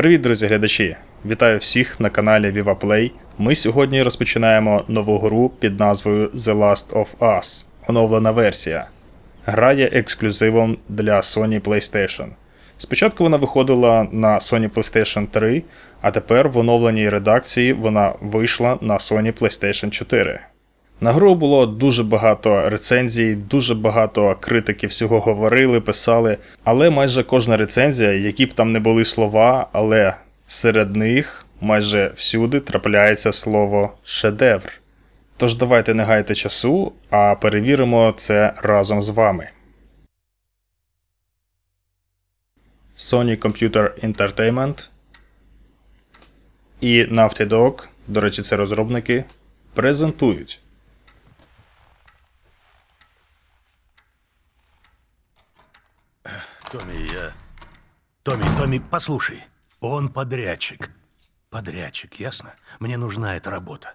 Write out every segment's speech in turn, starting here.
Привіт, друзі глядачі! Вітаю всіх на каналі Viva Play. Ми сьогодні розпочинаємо нову гру під назвою The Last of Us, оновлена версія. Гра є ексклюзивом для Sony PlayStation. Спочатку вона виходила на Sony PlayStation 3, а тепер в оновленій редакції вона вийшла на Sony PlayStation 4. На гру було дуже багато рецензій, дуже багато критики всього говорили, писали, але майже кожна рецензія, які б там не були слова, але серед них майже всюди трапляється слово шедевр. Тож давайте не гайте часу, а перевіримо це разом з вами. Sony Computer Entertainment і Naughty Dog, до речі, це розробники, презентують. Томми, я... Томми, Томми, послушай. Он подрядчик. Подрядчик, ясно? Мне нужна эта работа.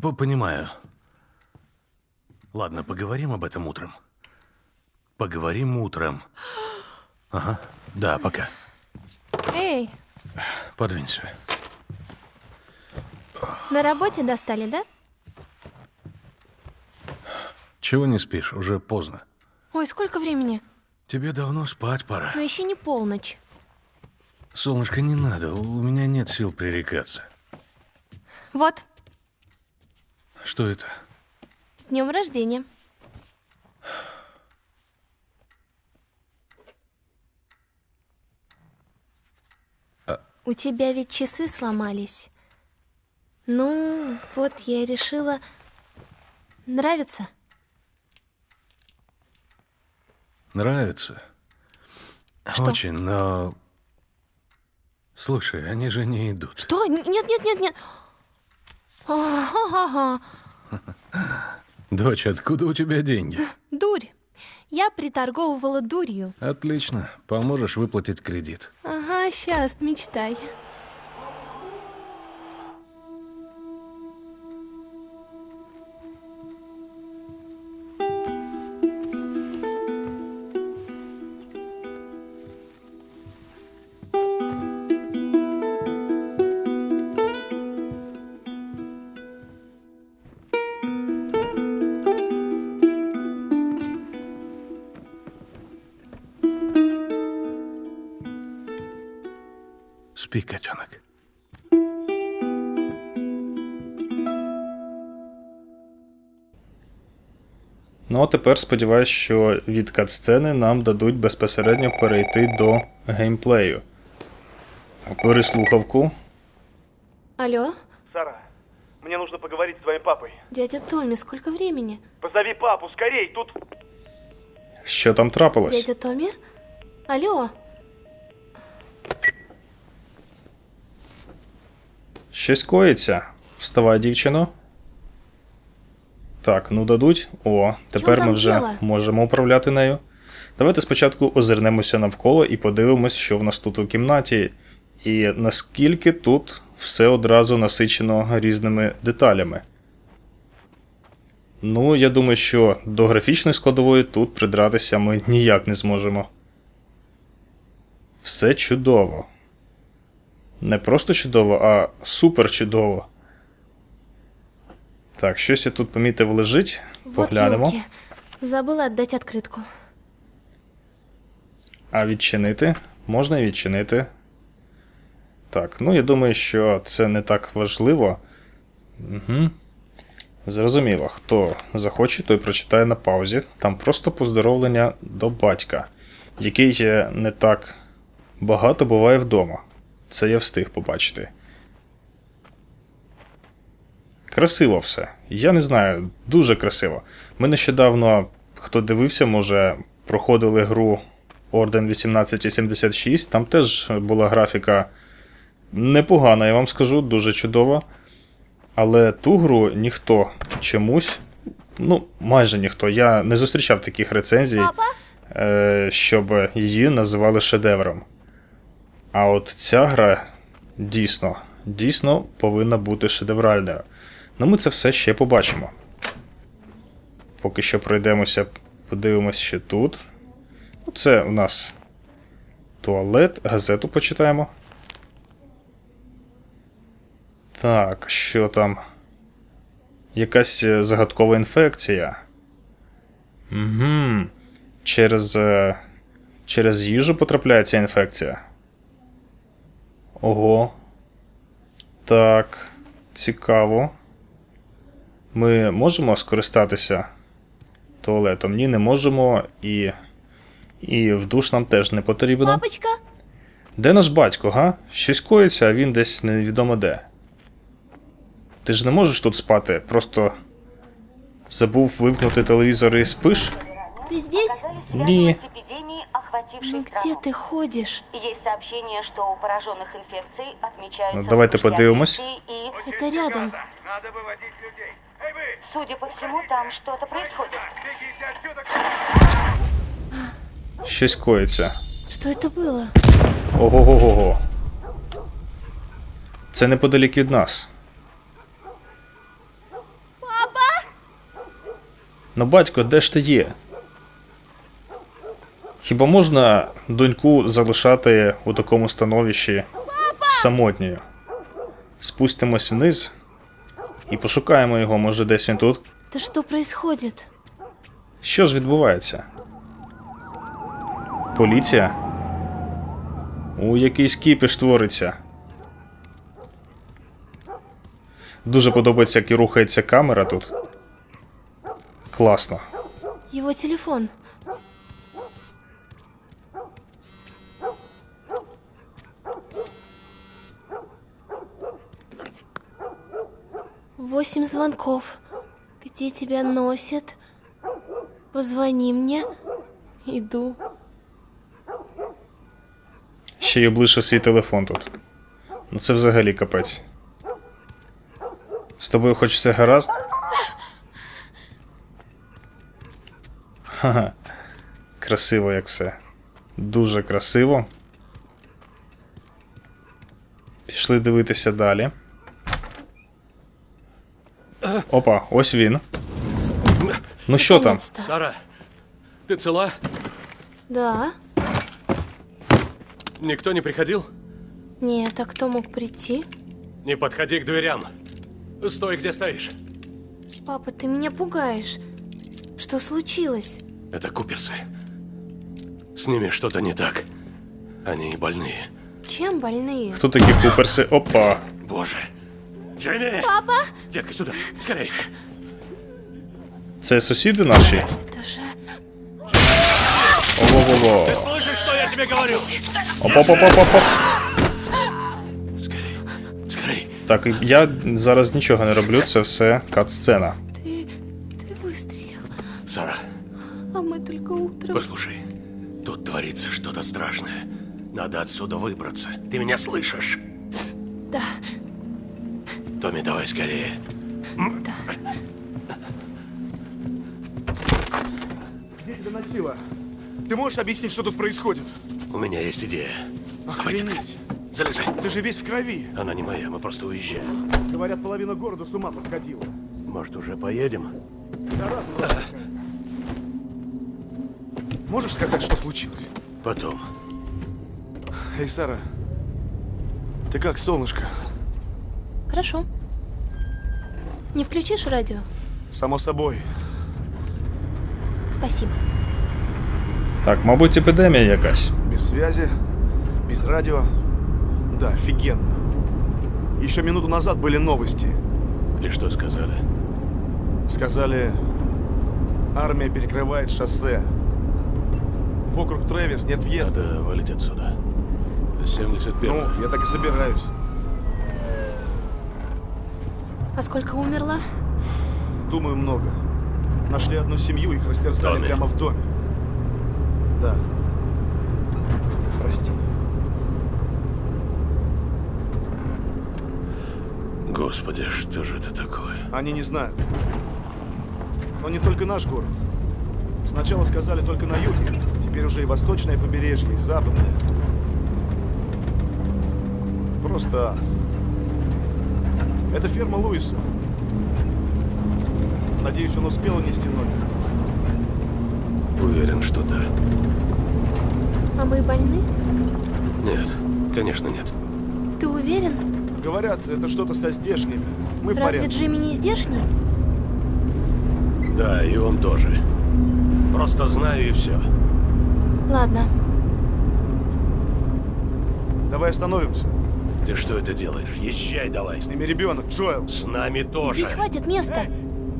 П- Понимаю. Ладно, поговорим об этом утром. Поговорим утром. Ага, да, пока. Эй, Подвинься. на работе достали, да? Чего не спишь? Уже поздно. Ой, сколько времени? Тебе давно спать пора. Но еще не полночь. Солнышко, не надо, у меня нет сил пререкаться. Вот, Что это? с днем рождения. У тебя ведь часы сломались. Ну, вот я решила... Нравится? Нравится? Что? Очень, но... Слушай, они же не идут. Что? Нет, нет, нет, нет. Ага, Дочь, откуда у тебя деньги? Дурь. Я приторговывала дурью. Отлично. Поможешь выплатить кредит. Ага, сейчас, мечтай. Спи, котенок. Ну а тепер сподіваюсь, що від катсцени нам дадуть безпосередньо перейти до геймплею. Бери слухавку. Алло, Сара, мне нужно поговорить с твоим папой. дядя Томми, сколько времени? Позови папу, скорей, тут... Що там трапилось? Дядя Томми? Алло, Щось коїться. Вставай, дівчино. Так, ну дадуть. О, тепер ми вже можемо управляти нею. Давайте спочатку озирнемося навколо і подивимось, що в нас тут у кімнаті, і наскільки тут все одразу насичено різними деталями. Ну, я думаю, що до графічної складової тут придратися ми ніяк не зможемо. Все чудово. Не просто чудово, а супер чудово. Так, щось я тут помітив лежить. вот Поглянемо. ёлки. Забыла отдать открытку. А відчинити? Можна і відчинити. Так, ну я думаю, що це не так важливо. Угу. Зрозуміло, хто захоче, той прочитає на паузі. Там просто поздоровлення до батька, який є не так багато буває вдома. Це я встиг побачити. Красиво все. Я не знаю, дуже красиво. Ми нещодавно, хто дивився, може, проходили гру Орден 1876. Там теж була графіка непогана, я вам скажу, дуже чудова. Але ту гру ніхто чомусь, ну, майже ніхто. Я не зустрічав таких рецензій, е, щоб її називали шедевром. А от ця гра дійсно, дійсно повинна бути шедевральною. Ну, ми це все ще побачимо. Поки що пройдемося, подивимось, що тут. Ну, Це у нас туалет, газету почитаємо. Так, що там? Якась е, загадкова інфекція. Угу. Через. е, Через їжу потрапляє ця інфекція. Ого. Так. Цікаво. Ми можемо скористатися туалетом? Ні, не можемо. І. І в душ нам теж не потрібно. Папочка? Де наш батько, га? Щось коїться, а він десь невідомо де. Ти ж не можеш тут спати, просто забув вимкнути телевізор і спиш? Ты здесь? Не С эпидемией, охватившей Ну где страну. ты ходишь? Есть сообщение, что у пораженных инфекцией отмечаются Ну, давайте вспышки подивимось. агрессии и, Это рядом. Надо выводить людей. Эй, вы! судя по всему, там что-то происходит. Бегите отсюда! Щось коїться. Что это было? Ого-го-го-го. Це неподалік від нас. Папа! Ну, батько, де ж ти є? Хіба можна доньку залишати у такому становищі самотньою? Спустимось вниз і пошукаємо його, може десь він тут. Да что происходит? Що ж відбувається? Поліція? У якийсь кіпіш твориться. Дуже подобається, як і рухається камера тут. Класно. Его телефон. Восемь звонков. Где тебя носят? Позвони мне. Иду. Ще й облишив свій телефон тут. Ну це взагалі капець. З тобою хоч все гаразд? Ха-ха. Красиво, як все. Дуже красиво. Пішли дивитися далі. Опа, ось він. Ну що там? Сара, ты цела? Да? Никто не приходил? Нет, а кто мог прийти? Не подходи к дверям. Стой, где стоишь. Папа, ты меня пугаешь. Что случилось? Это Куперсы. С ними что-то не так. Они больные. Чем больные? Хто такі куперси? Опа. Боже. Джейми! Папа! Детка, сюда, скорей. Це сусіди наші? Это же... Ого-го-го. Слышишь, что я тебе говорю? Оп-оп-оп-оп-оп. Скорей, скорей. Так, я зараз нічого не роблю, це все кат-сцена. Ты... ты выстрелил. Сара, А мы только утром... послушай. Тут творится что-то страшное. Надо отсюда выбраться. Ты меня слышишь? Да, Томми, давай скорее. Где тебя носило? Ты можешь объяснить, что тут происходит? У меня есть идея. Давай, детка, Охренеть! залезай. Ты же весь в крови. Она не моя, мы просто уезжаем. Говорят, половина города с ума посходила. Может, уже поедем? Можешь сказать, что случилось? Потом. Эй, Сара, ты как, солнышко? хорошо. Не включишь радио? Само собой. Спасибо. Так, мабуть, епідемія якась. Без связи, без радио. Да, офигенно. Еще минуту назад были новости. И что сказали? Сказали, армия перекрывает шоссе. Вокруг Трэвис нет въезда. Надо валить отсюда. 71 Ну, я так и собираюсь. А сколько умерло? Думаю, много. Нашли одну семью, их растерзали Доме. прямо в доме. Да. Прости. Господи, что же это такое? Они не знают. Но не только наш город. Сначала сказали только на юге, теперь уже и восточное побережье, и западное. Просто ад. Это ферма Луиса. Надеюсь, он успел унести ноги. Уверен, что да. А мы больны? Нет, конечно нет. Ты уверен? Говорят, это что-то со здешними. Мы в Разве порядке. Джимми не здешний? Да, и он тоже. Просто знаю и все. Ладно. Давай остановимся. Ты что это делаешь? Езжай давай. С ними ребенок, Джоэл. С нами тоже. Здесь хватит места.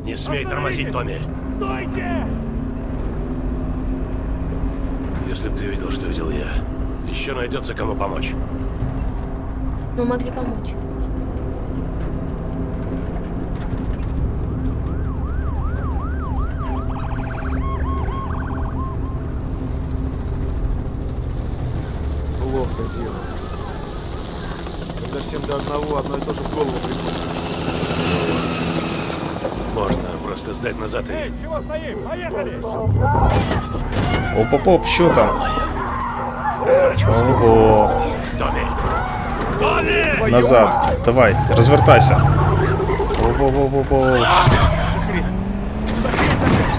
Не смей тормозить, Томми. Стойте! Если бы ты видел, что видел я, еще найдется кому помочь. Мы могли помочь. До одного одно и то же в голову приходит. Можно просто сдать назад и... Чего стоим? Поехали! Оп-оп-оп, що там? Ого. Томми! Томми! Назад. Давай. Что хрень такая?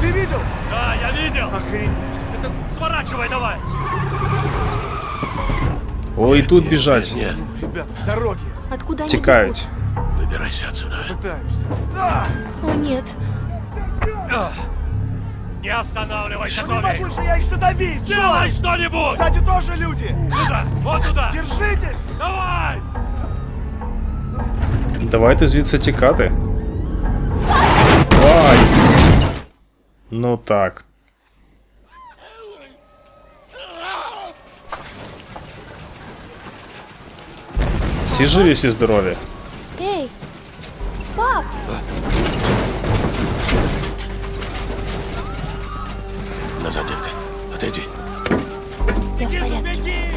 Ты видел? Да, я видел! Охренеть. Это сворачивай давай! Ой, тут біжать. Нет, Ребята, с дороги. Откуда они Тікають. выбирайся отсюда. Пытаюсь. А! бегут? О, нет. Не останавливайся, Ну, не могу же я их задавить! Делай Джой! что-нибудь! Кстати, тоже люди! Туда! Вот туда! Держитесь! Давай! Давайте звідси тікати. Ай! Ну так. Всі живі, всі здорові. Эй! Пап! Назад, детка. Отойди. Я в порядке.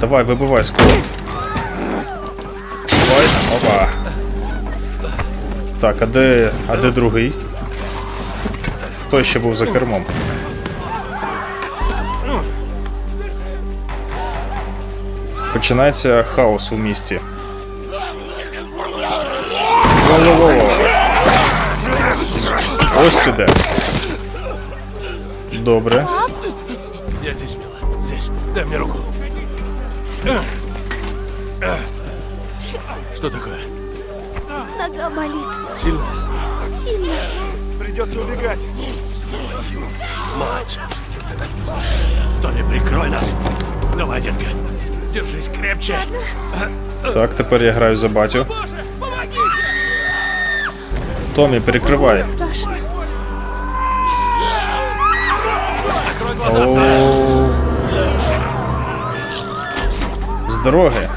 Давай, вибивай скло. Давай. Опа. Так, а де. А де другий? Хто ще був за кермом? Починається хаос у місті. Во-во-во. Ось ти де. Добре. Я здесь, мила. Здесь. Дай мне руку. Что такое? Нога болит. Сильно? Сильно. Придется убегать. Мать. Томми, прикрой нас. Давай, детка. Держись крепче. Так, тепер я граю за батю. Томі, перекривай. Оу. З дороги.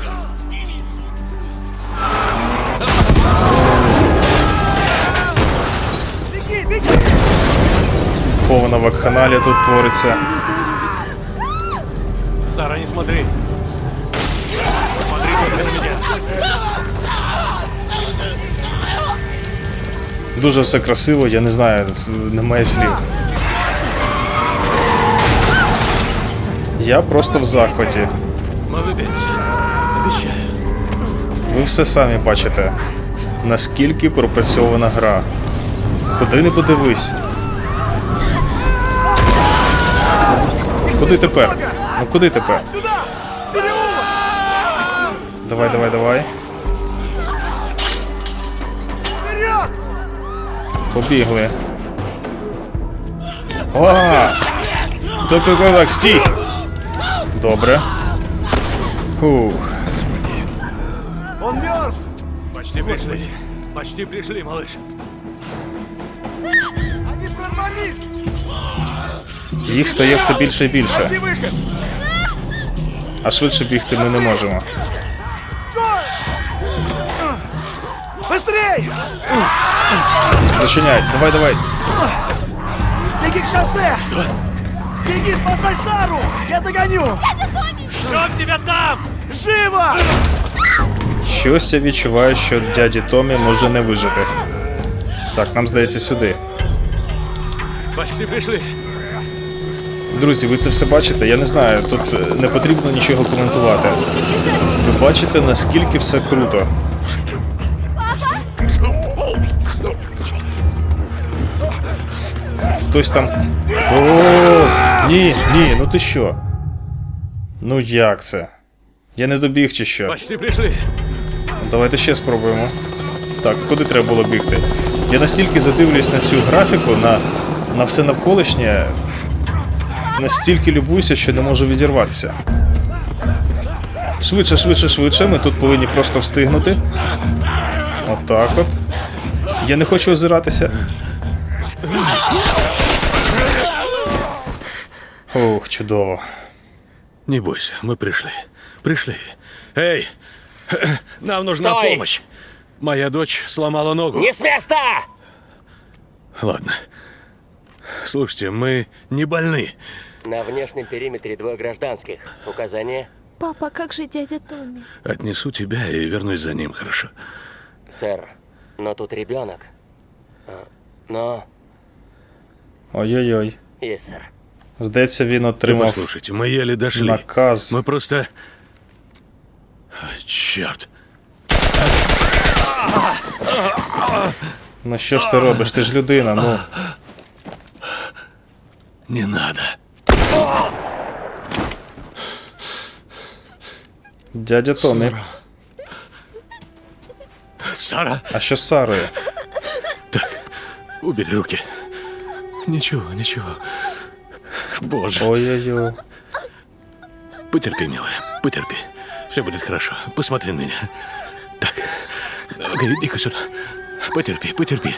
Повна вакханалія тут твориться. Сара, не смотри. Дуже все красиво, я не знаю, немає слів. Я просто в захваті. Ви все самі бачите, наскільки пропрацьована гра. Куди не подивись. Куди тепер? Ну куди тепер? Давай, давай, давай. Побігли. А! Так, так, так, так, стій! Добре. Фух. Он мертв! Почти пришли. Почти пришли, малыш. Они прорвались! Їх стає все більше і більше. А швидше бігти ми не можемо. Зачиняй, давай, давай. Беги к шоссе! Что? Беги, спасай Сару! Я догоню! Ждем тебя там! Живо! Щось я відчуваю, що дяді Томі може не вижити. Так, нам здається сюди. Почти пришли. Друзі, ви це все бачите? Я не знаю, тут е, не потрібно нічого коментувати. Ви бачите, наскільки все круто. Хтось там. О, ні, ні, ну ти що? Ну як це? Я не добіг чи що? Почти пришли. Давайте ще спробуємо. Так, куди треба було бігти? Я настільки задивлюсь на цю графіку, на, на все навколишнє, настільки любуюся, що не можу відірватися. Швидше, швидше, швидше. Ми тут повинні просто встигнути. Отак от. Я не хочу озиратися. Ох, чудово. Не бойся, мы пришли. Пришли. Эй, нам нужна Стой! помощь. Моя дочь сломала ногу. Не с места! Ладно. Слушайте, мы не больны. На внешнем периметре двое гражданских. Указание. Папа, как же дядя Томми? Отнесу тебя и вернусь за ним, хорошо? Сэр, но тут ребенок. А, Но... Ой-ой-ой. Есть, сэр. Здається, він Ты отримав послушайте, мы еле дошли. наказ. Мы просто... А, Черт. Ну що ж ти робиш? Ти ж людина, ну. Не надо. Дядя Томі. Сара, А що з Сарою? убери руки. Ничего, ничего. Боже. Ой-ой-ой. Потерпи, милая, потерпи. Все будет хорошо. Посмотри на меня. Так, иди-ка сюда. Потерпи, потерпи.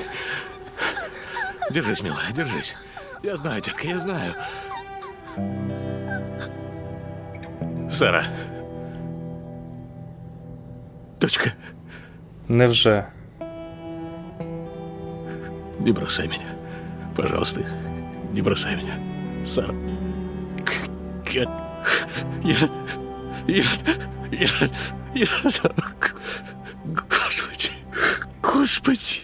Держись, милая, держись. Я знаю, детка, я знаю. Сара. Дочка, Невже? не бросай меня. Пожалуйста, не бросай меня. Сара. Я... Я... Я... Я... Я... Господи. Господи.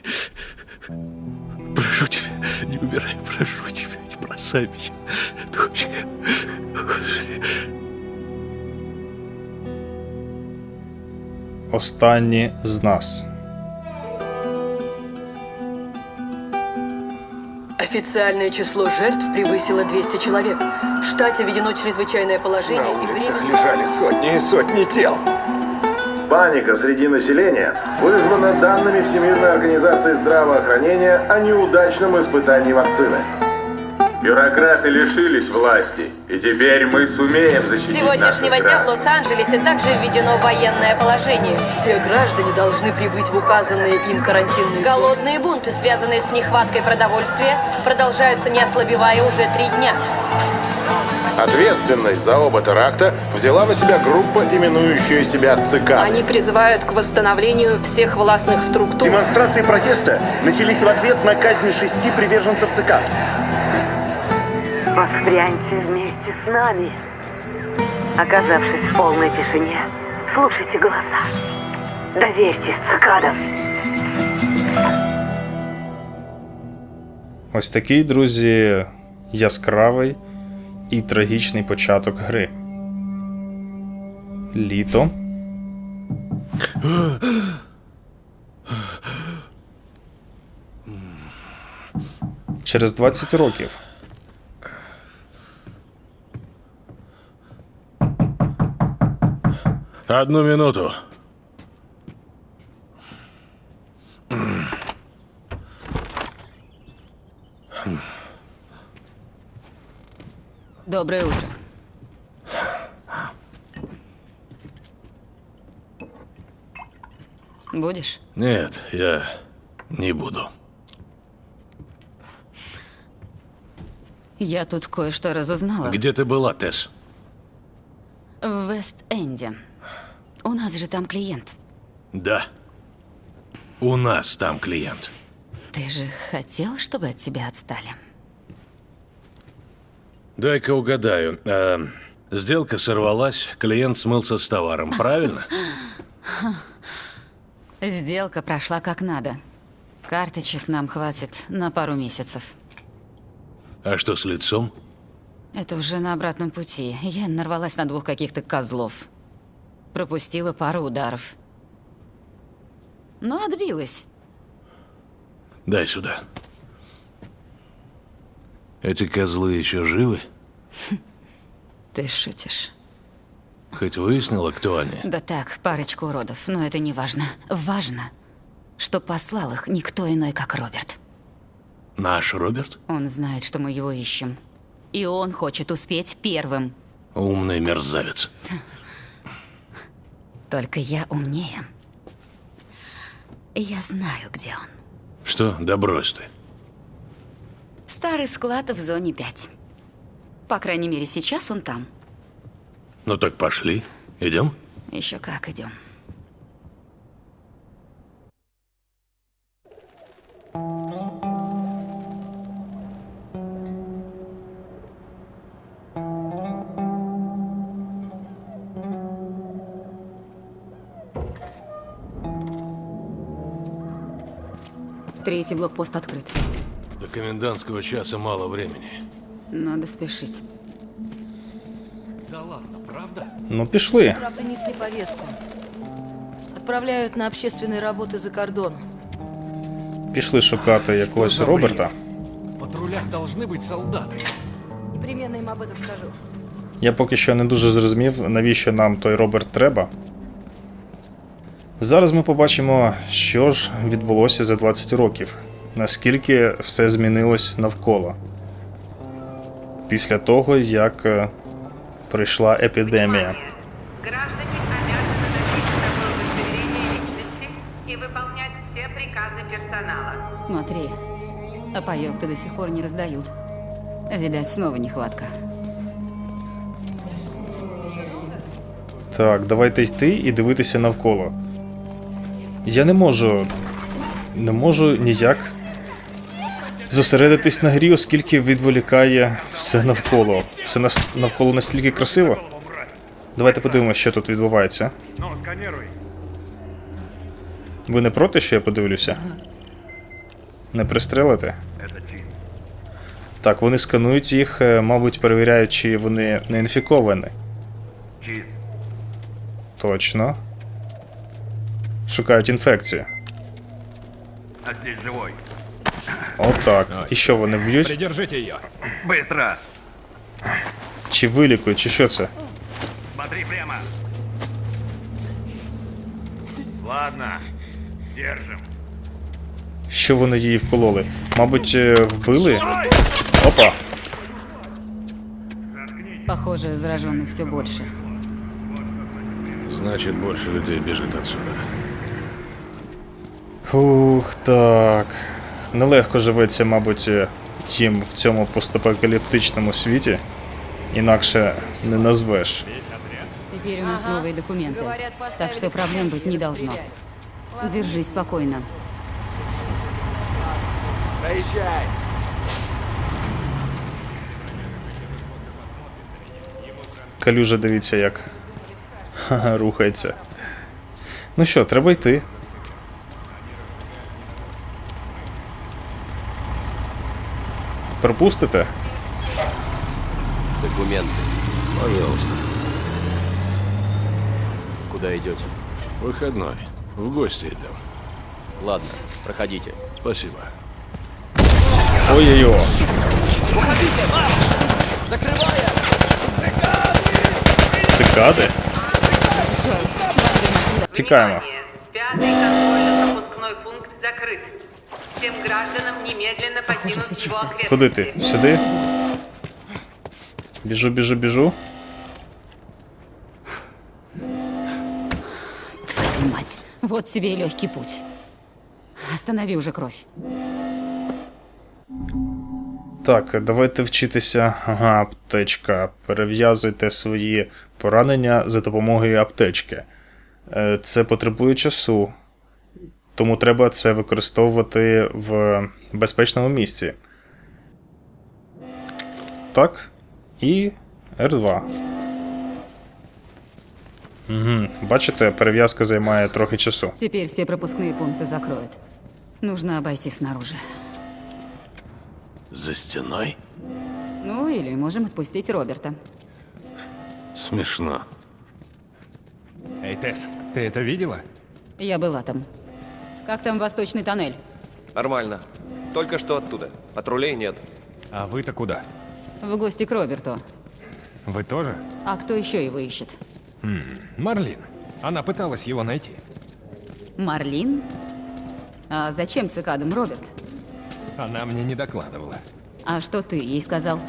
Прошу тебя, не умирай. Прошу тебя, не бросай меня. Дочка. Останні з нас. Официальное число жертв превысило 200 человек. В штате введено чрезвычайное положение и время... лежали сотни и сотни тел. Паника среди населения вызвана данными Всемирной организации здравоохранения о неудачном испытании вакцины. Бюрократы лишились власти, и теперь мы сумеем С защитить сегодняшнего наших дня в. Лос-Анджелесе также введено военное положение. Все граждане должны прибыть в указанные им карантинные. Голодные бунты, связанные с нехваткой продовольствия, продолжаются не ослабевая уже три дня. Ответственность за оба теракта взяла на себя группа, именующая себя ЦК. Они призывают к восстановлению всех властных структур. Демонстрации протеста начались в ответ на казнь шести приверженцев ЦК. Воспряньте вместе с нами. Оказавшись в полной тишине, слушайте голоса. Доверьтесь цикадам. Ось такий, друзі, яскравий і трагічний початок гри. Літо. Через 20 років. Одну минуту. Доброе утро. Будешь? Нет, я не буду. Я тут кое-что разузнала. Где ты была, Тесс? В Вест-Энде. У нас же там клиент. Да. У нас там клиент. Ты же хотел, чтобы от тебя отстали? Дай-ка угадаю. А, сделка сорвалась, клиент смылся с товаром, правильно? Сделка прошла как надо. Карточек нам хватит на пару месяцев. А что с лицом? Это уже на обратном пути. Я нарвалась на двух каких-то козлов. Пропустила пару ударов. Но отбилась. Дай сюда. Эти козлы еще живы? Ты шутишь. Хоть выяснила, кто они? Да так, парочку уродов, но это не важно. Важно, что послал их никто иной, как Роберт. Наш Роберт? Он знает, что мы его ищем. И он хочет успеть первым. Умный мерзавец. Только я умнее. Я знаю, где он. Что? Да брось ты. Старый склад в зоне 5. По крайней мере, сейчас он там. Ну так пошли. Идем? Еще как идем. Третий блокпост открыт. До комендантского часа мало времени. Надо спешить. Ну, пішли. Утро принесли повестку. Отправляют на общественные работы за кордон. Пішли шукати якогось Роберта. В патрулях должны быть солдаты. Непременно им об этом скажу. Я поки що не дуже зрозумів, навіщо нам той Роберт треба. Зараз ми побачимо, що ж відбулося за 20 років, наскільки все змінилось навколо. Після того, як е, прийшла епідемія. Граждане обязаны носить с собой удостоверение личности и выполнять все приказы персонала. Смотри, а паёк-то до сих пор не раздают. Видать, снова нехватка. Так, давайте йти і дивитися навколо. Я не можу. Не можу ніяк зосередитись на грі, оскільки відволікає все навколо. Все навколо настільки красиво. Давайте подивимося, що тут відбувається. Ви не проти, що я подивлюся? Не пристрелите? Так, вони сканують їх, е, мабуть, перевіряють, чи вони не інфіковані. Точно. Шукають інфекцію. А здесь живой. Отак. І що вони б'ють? Придержите ее. Быстро. Чи вилікують, чи що це? Смотри прямо. Ладно. Держим. Що вони її вкололи? Мабуть, е, вбили? Опа! Похоже, зараженных все больше. Значит, больше людей бежит отсюда. Ух, так. Нелегко живеться, мабуть, е, їм в цьому постапокаліптичному світі. Інакше не назвеш. Теперь у нас новые документы. Говорят, поставили Так что проблем быть не должно. Держись спокойно. Поезжай. Калюжа, дивіться, як Ха-ха, рухається. Ну що, треба йти. Пропустите? Документы. Пожалуйста. Куда идете? Выходной. В гости идем. Ладно, проходите. Спасибо. Ой-ой-ой. Цикади? Тікаємо. Пятый контрольно-пропускной пункт закрыт. Всем гражданам немедленно покинуть его чисто. Куди ти? Сюди? Біжу, біжу, біжу. Твою мать, вот тебе и легкий путь. Останови уже кровь. Так, давайте вчитися. Ага, аптечка. Перев'язуйте свої поранення за допомогою аптечки. Е, Це потребує часу, тому треба це використовувати в безпечному місці. Так. І R2. Угу. Бачите, перев'язка займає трохи часу. Теперь все пропускные пункты закроют. Нужно обойти снаружи. За стеной? Ну, или можем отпустить Роберта. Смешно. Эй, Тесс, ты это видела? Я была там. Как там восточный тоннель? Нормально. Только что оттуда. Патрулей нет. А вы-то куда? В гости к Роберту. Вы тоже? А кто еще его ищет? Марлин. Она пыталась его найти. Марлин? А зачем цикадам Роберт? Она мне не докладывала. А что ты ей сказал?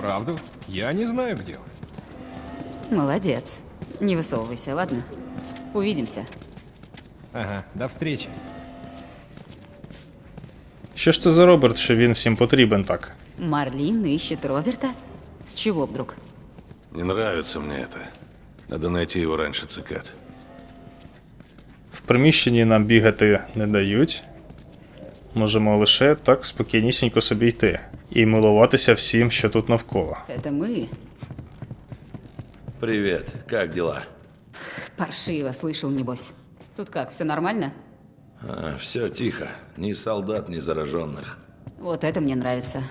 Правду? Я не знаю, где он. Молодец. Не высовывайся, ладно? Увидимся. Ага, до встречи. Що ж це за Роберт, що він всім потрібен так? Марлин ищет Роберта? С чего вдруг? Не нравится мне это. Надо найти его раньше цикад. В приміщенні нам бігати не дають. Можемо лише так спокійнісінько собі йти. І милуватися всім, що тут навколо. Это мы? Привет, как дела? Паршиво, слышал, небось. Тут как, все нормально? А, все тихо. Ни солдат, ни зараженных. Вот это мне нравится.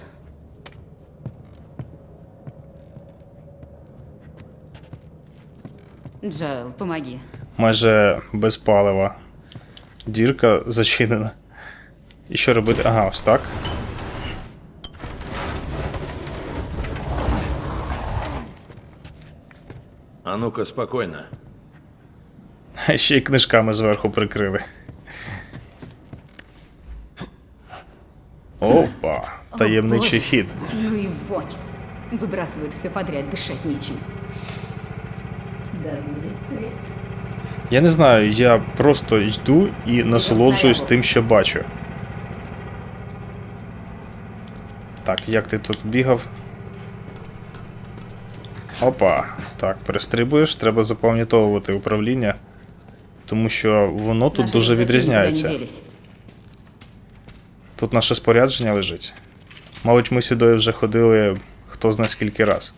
Джоэл, помоги. Майже без палива. Дірка зачинена. І що робити? Ага, ось так. А ну-ка, спокойно. Ще й книжками зверху прикрили. Опа, таємничий Боже. хід. Ну и вонь. Выбрасывают все подряд, дышать нечем. Да будет свет. Я не знаю, я просто йду і насолоджуюсь тим, що бачу. Так, як ти тут бігав? Опа. Так, перестрибуєш, треба запам'ятовувати управління. Тому що воно тут Наши дуже рюкзаки никуда відрізняється. Тут наше спорядження лежить. Мабуть, ми сюди вже ходили хто знає скільки раз.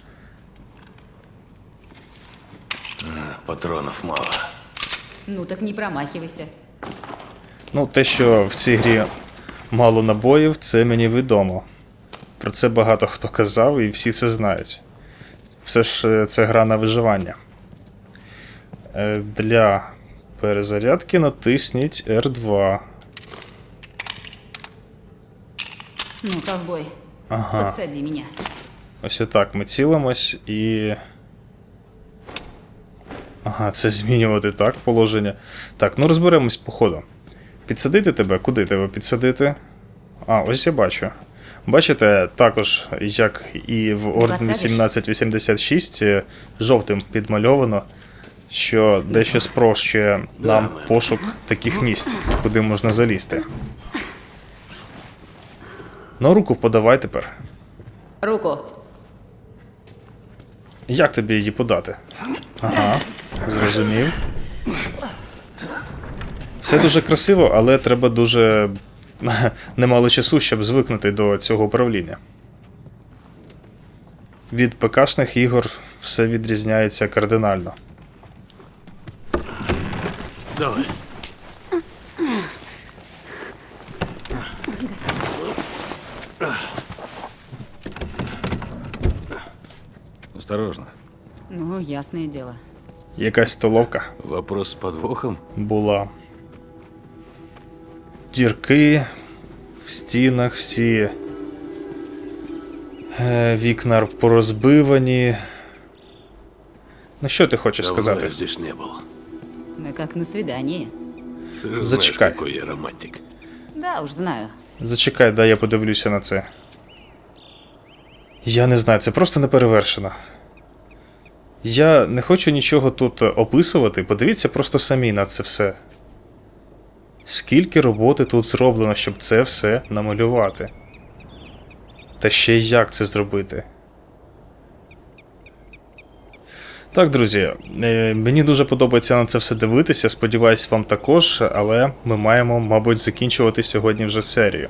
Патронов мало. Ну так не промахивайся. Ну, те, що в цій грі мало набоїв, це мені відомо. Про це багато хто казав, і всі це знають. Все ж е, це гра на виживання. Е, Для перезарядки натисніть R2. Ну, ковбой, Ага. подсади меня. Ось отак ми цілимось і. Ага, це змінювати так положення. Так, ну розберемось по ходу. Підсадити тебе? Куди тебе підсадити? А, ось я бачу. Бачите, також, як і в Орден Посадиш? 1886, е, жовтим підмальовано, що дещо спрощує нам пошук таких місць, куди можна залізти. Ну, руку подавай тепер. Руку. Як тобі її подати? Ага, зрозумів. Все дуже красиво, але треба дуже немало часу, щоб звикнути до цього управління. Від ПКшних ігор все відрізняється кардинально. Давай. Осторожно. Ну, ясное дело. Якась столовка Вопрос с подвохом? була. Дірки в стінах всі. Е, Вікна порозбивані. Ну, що ти хочеш Давно сказати? я здесь не был. Мы как на свидании. Ты же Зачекай. знаешь, какой я романтик. Да, уж знаю. Зачекай, дай я подивлюся на це. Я не знаю, це просто неперевершено. Я не хочу нічого тут е, описувати, подивіться просто самі на це все. Скільки роботи тут зроблено, щоб це все намалювати. Та ще як це зробити. Так, друзі, е, мені дуже подобається на це все дивитися. Сподіваюсь, вам також, але ми маємо, мабуть, закінчувати сьогодні вже серію.